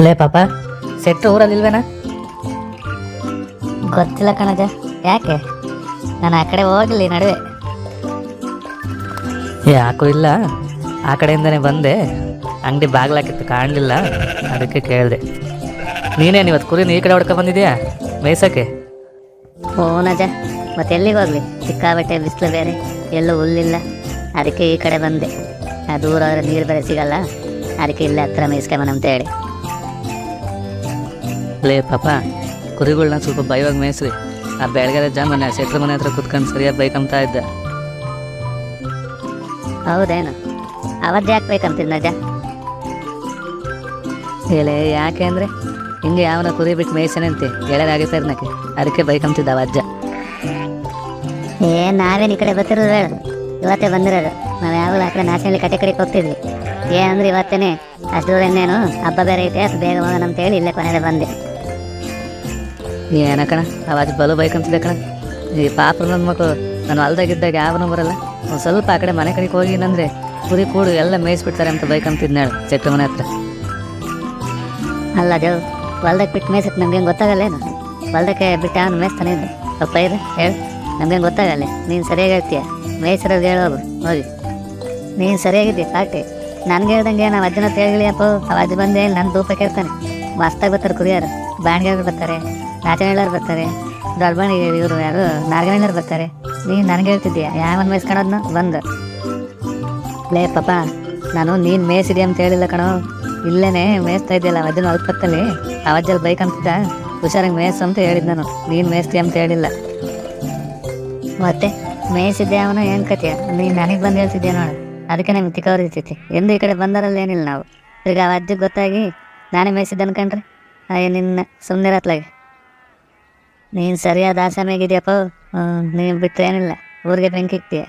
ಲೇ ಪಾಪ ಸೆಟ್ರು ಊರಲ್ಲಿ ಇಲ್ವೇನಾ ಗೊತ್ತಿಲ್ಲ ಕಣಜ ಯಾಕೆ? ನಾನು ಆ ಕಡೆ ಹೋಗಲಿ ನಡುವೆ. ಯಾಕೂ ಇಲ್ಲ. ಆ ಕಡೆಯಿಂದನೇ ಬಂದೆ. ಅಂಗಡಿ ಬಾಗ್ಲಾಕಿತ್ತು ಕಾಣಲಿಲ್ಲ. ಅದಕ್ಕೆ ಕೇಳಿದೆ. ನೀನೇನು ಇವತ್ತು ಕುರಿನ ಈ ಕಡೆ ಹೊಡ್ಕೊ ಬಂದಿದ್ಯಾ? ಮೇಯ್ಸೋಕೆ ಓ ನಜ ಮತ್ತೆ ಎಲ್ಲಿಗೆ ಹೋಗ್ಲಿ? ಸಿಕ್ಕಾಬಟ್ಟೆ ಬಿಸಿಲು ಬೇರೆ ಎಲ್ಲೂ ಹುಲ್ಲಿಲ್ಲ. ಅದಕ್ಕೆ ಈ ಕಡೆ ಬಂದೆ. ಆ ದೂರ ಆದರೆ ನೀರು ಬೇರೆ ಸಿಗಲ್ಲ. ಅದಕ್ಕೆ ಇಲ್ಲೇ ಹತ್ರ ಮೇಯಿಸ್ಕೊಂಬನ ಹೇಳಿ. ಲೇ ಪಾಪ ಕುರಿಗಳ್ನ ಸ್ವಲ್ಪ ಭಯವಾಗಿ ಮೇಯಿಸ್ರಿ. ಆ ಬೆಳಗ್ಗೆ ಜಾಮನೆ ಶೆಟ್ರ ಮನೆ ಹತ್ರ ಕುತ್ಕೊಂಡು ಸರಿಯಾಗಿ ಬೈಕಂತ ಇದ್ದ. ಹೌದೇನು? ಅವತ್ತು ಯಾಕೆ ಬೇಕಂತಿದ್ ನಜ ಹೇಳೆ ಯಾಕೆ ಅಂದರೆ ಹಿಂಗೆ ಯಾವನ ಕುರಿ ಬಿಟ್ಟು ಮೇಯ್ಸನಂತೆ ಗೆಳೆಯರಾಗಿತ್ತು ಇರ್ನಕ್ಕೆ ಅದಕ್ಕೆ ಬೈಕಂತಿದ್ದ ಅಜ್ಜ. ಏ ನಾವೇನು ಈ ಕಡೆ ಬರ್ತಿರೋದು ಹೇಳು. ಇವತ್ತೇ ಬಂದಿರೋದು. ನಾವು ಯಾವಾಗಲೂ ಆ ಕಡೆ ನಾಚನಹಳ್ಳಿ ಕಟ್ಟೆ ಕಡೆಗೆ ಹೋಗ್ತಿದ್ವಿ. ಏನಂದ್ರೆ ಇವತ್ತೇನೆ ಅಷ್ಟು ದೂರ ಇನ್ನೇನು? ಹಬ್ಬ ಬೇರೆ ಐತೆ ಬೇಗ ಹೋಗೋಣ ಅಂತೇಳಿ ಇಲ್ಲೇ ಕೊನೆಗೆ ಬಂದೆ. ಏನ ಕಣ ಅವ ಅಜ್ಜ ಬಲು ಬೈಕಂತಿದ್ದೆ ಕಣ. ಈ ಪಾಪ ನನ್ನ ಮಕ್ಕಳು ನಾನು ಹೊಲ್ದಾಗಿದ್ದಾಗ ಯಾವನು ಬರಲ್ಲ ಒಂದು ಸ್ವಲ್ಪ ಆ ಕಡೆ ಮನೆ ಕಡೆಗೆ ಹೋಗಿನಂದ್ರೆ ಕುರಿ ಕೂಡು ಎಲ್ಲ ಮೇಯಿಸ್ಬಿಡ್ತಾರೆ ಅಂತ ಬೈಕ್ ಅಂತಿದ್ನಾಳು ಚಟ್ಟ ಮನೆ ಹತ್ರ. ಅಲ್ಲ ದೇವ್ ಹೊಲ್ದಾಗ ಬಿಟ್ಟು ಮೇಯ್ಸಕ್ಕೆ ನಮ್ಗೇನು ಗೊತ್ತಾಗಲ್ಲೇನು ಹೊಲ್ದಕ್ಕೆ ಬಿಟ್ಟು ಅವನು ಮೇಯ್ಸ್ತಾನೆ ಇದ್ದೆ ಅಪ್ಪ ಇದು ಹೇಳು ನಮ್ಗೇನು ಗೊತ್ತಾಗಲ್ಲ. ನೀನು ಸರಿಯಾಗಿ ಹೇಳ್ತೀಯ? ಮೇಯ್ಸಿರೋದು ಹೇಳೋದು ಹೋಗಿ ನೀನು ಸರಿಯಾಗಿದ್ದೀಯ ಪಾರ್ಟಿ ನನ್ಗೆ ಹೇಳ್ದಂಗೆ ನಾವು ಅಜ್ಜನ ತೇಳಿ ಅಪ್ಪ. ಅವ ಅಜ್ಜ ಬಂದೆ ನನ್ನ ಧೂಪ ಕೇಳ್ತಾನೆ. ಮಸ್ತಾಗಿ ಬರ್ತಾರೆ ಕುರಿಯಾರು ಬ್ಯಾಂಡ್ಗೆ ಬರ್ತಾರೆ. ನಾಚನಳ್ಳರು ಬರ್ತಾರೆ ದೊಡ್ಬಣ್ಣ ಇವರು ಯಾರು ನಾರ್ಗಣ್ಣರು ಬರ್ತಾರೆ. ನೀನು ನನಗೆ ಹೇಳ್ತಿದ್ದೀಯ? ಯಾವನ್ ಮೇಯ್ಸ್ಕೊಳೋದ್ನ ಬಂದು. ಲೇ ಪಾಪ ನಾನು ನೀನು ಮೇಯಿಸಿದೆ ಅಂತ ಹೇಳಿಲ್ಲ ಕಣೋ. ಇಲ್ಲೇನೆ, ಮೇಯಿಸ್ತಾ ಇದೆಯಲ್ಲ, ಅವಜ್ಜನ ಅಲ್ಪತ್ತಲ್ಲಿ. ಅವಜ್ಜಲ್ಲಿ ಬೈಕ್ ಅಂತಿದ್ದ. ಹುಷಾರಾಗಿ ಮೇಯಿಸು ಅಂತ ಹೇಳಿದ್ ನಾನು. ನೀನು ಮೇಯಿಸ್ತೀಯ ಅಂತ ಹೇಳಿಲ್ಲ. ಮತ್ತೆ ಮೇಯಿಸಿದ್ದೆ ಅವನು ಏನು ಕತೆಯ ನೀನು ನನಗೆ ಬಂದು ಹೇಳ್ತಿದ್ದೀಯ ನೋಡು. ಅದಕ್ಕೆ ನಮ್ಗೆ ತಿಕ್ಕವ್ರು ಇರ್ತೈತಿ ಎಂದು ಈ ಕಡೆ ಬಂದಾರಲ್ಲ ಏನಿಲ್ಲ ನಾವು. ಈಗ ಅವ ಅಜ್ಜಿಗೆ ಗೊತ್ತಾಗಿ ನಾನೇ ಮೇಯಿಸಿದ್ದೆ ಅನ್ಕಂಡ್ರಿ ನಿನ್ನ ಸುಮ್ಮನೆ ಇರತ್ಲಾಗೆ ನೀನು ಸರಿಯಾದ ಆಸಾಮಿಯಾಗಿದ್ಯಪ್ಪ ನೀನು ಬಿಟ್ಟರೆ ಏನಿಲ್ಲ. ಊರಿಗೆ ಬೆಂಕಿ ಇಕ್ತೀಯ?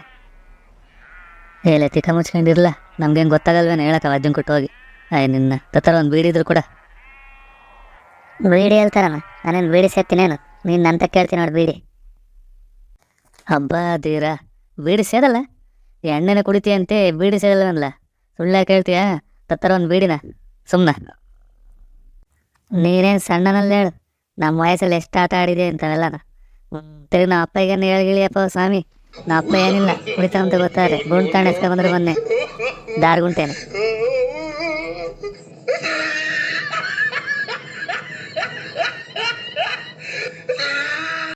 ಹೇಳ ತಿಕ್ಕ ಮುಚ್ಕೊಂಡಿರಲ್ಲ ನಮ್ಗೇನು ಗೊತ್ತಾಗಲ್ವೇನು? ಹೇಳಕ್ಕ ಅಜ್ಜನ್ ಕೊಟ್ಟು ಹೋಗಿ. ಆಯ್ ನಿನ್ನ ತತ್ತರ ಒಂದು ಬೀಡಿದ್ರು ಕೂಡ. ಬೀಡಿ ಹೇಳ್ತಾರಮ್ಮ ನಾನೇನು ಬೀಡಿ ಸೇರ್ತೀನೇನು ನೀನು ನಂತ ಕೇಳ್ತೀನಿ ನೋಡಿ ಬೀಡಿ. ಹಬ್ಬ ದೀರ. ಬೀಡಿ ಸೇದಲ್ಲ? ಎಣ್ಣೆನ ಕುಡಿತೀಯಂತೆ ಬೀಡಿ ಸೇದಲ್ಲ ಸುಳ್ಳ ಕೇಳ್ತೀಯ? ತತ್ತರ ಒಂದು ಬೀಡಿನ. ಸುಮ್ಮನೆ ನೀನೇನು ಸಣ್ಣನಲ್ಲಿ ಹೇಳು. ನಮ್ಮ ವಯಸ್ಸಲ್ಲಿ ಎಷ್ಟು ಆಟ ಆಡಿದೆ ಅಂತವೆಲ್ಲ ತಿರುಗಿ ನಮ್ಮ ಅಪ್ಪಗೇನು ಹೇಳಿಗಿಳಿಯಪ್ಪ ಸ್ವಾಮಿ ನಮ್ಮ ಅಪ್ಪ ಏನಿಲ್ಲ ಕುಡಿತಾವಂತ ಗೊತ್ತಾರೆ ಗುಂಡ್ ತಾಂಡ್ ಬಂದ್ರು ಮೊನ್ನೆ ದಾರ್ ಗುಂಟೇನೆ